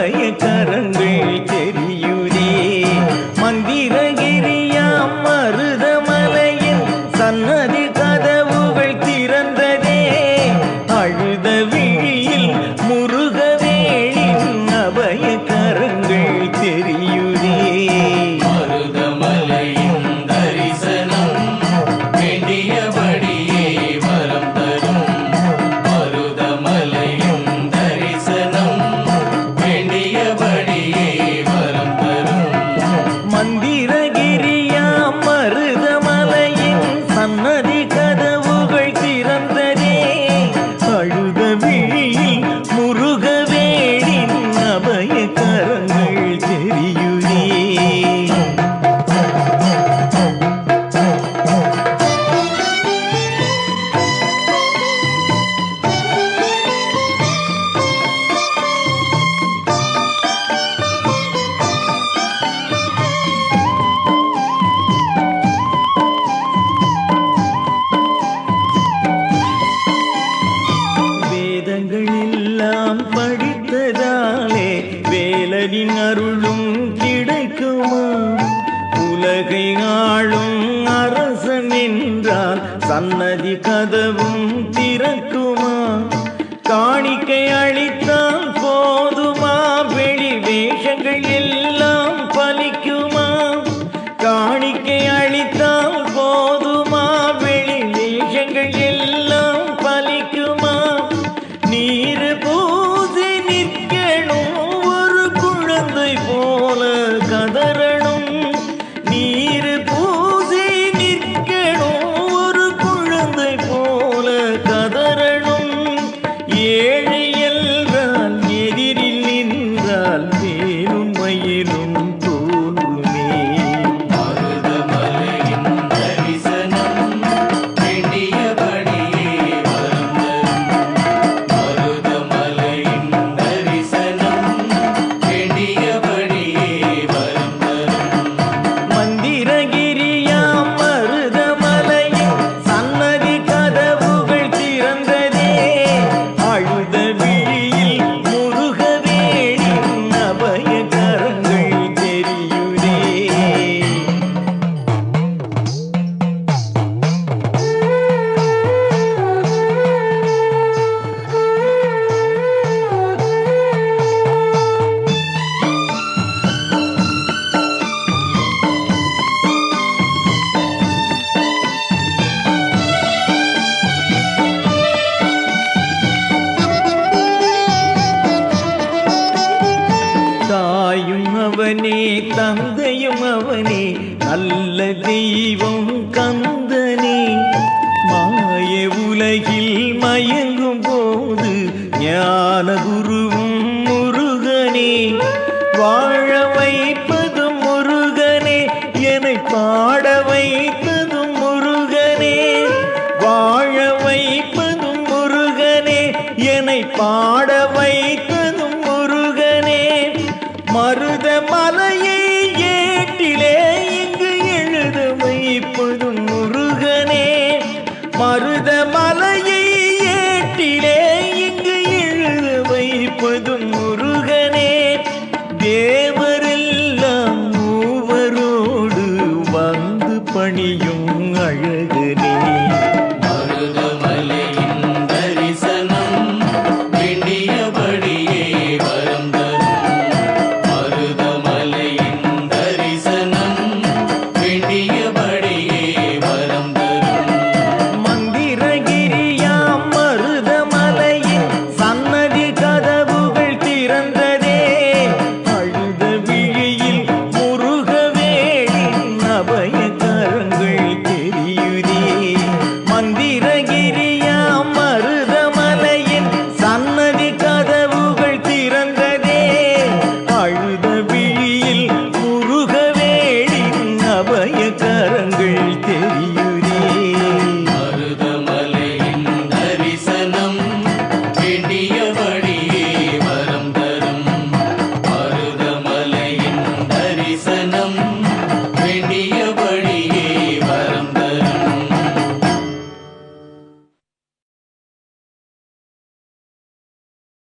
भय कर படித்ததாலே வேலரின் அருளும் கிடைக்குமா? உலகை ஆளும் அரசன் என்றால் சன்னதி கதவும் திறக்குமா? காணிக்கை அளித்தால் போதுமா? வெளி வேஷங்கள் தந்தையும் அவனே நல்ல தெய்வம் கந்தனே மாய உலகில் மயங்கும் போது ஞான குருவும் முருகனே. வாழ வைப்பதும் முருகனே என்னை பாட வைப்பதும் முருகனே. வாழ வைப்பதும் முருகனே என்னை பாட வை மனம்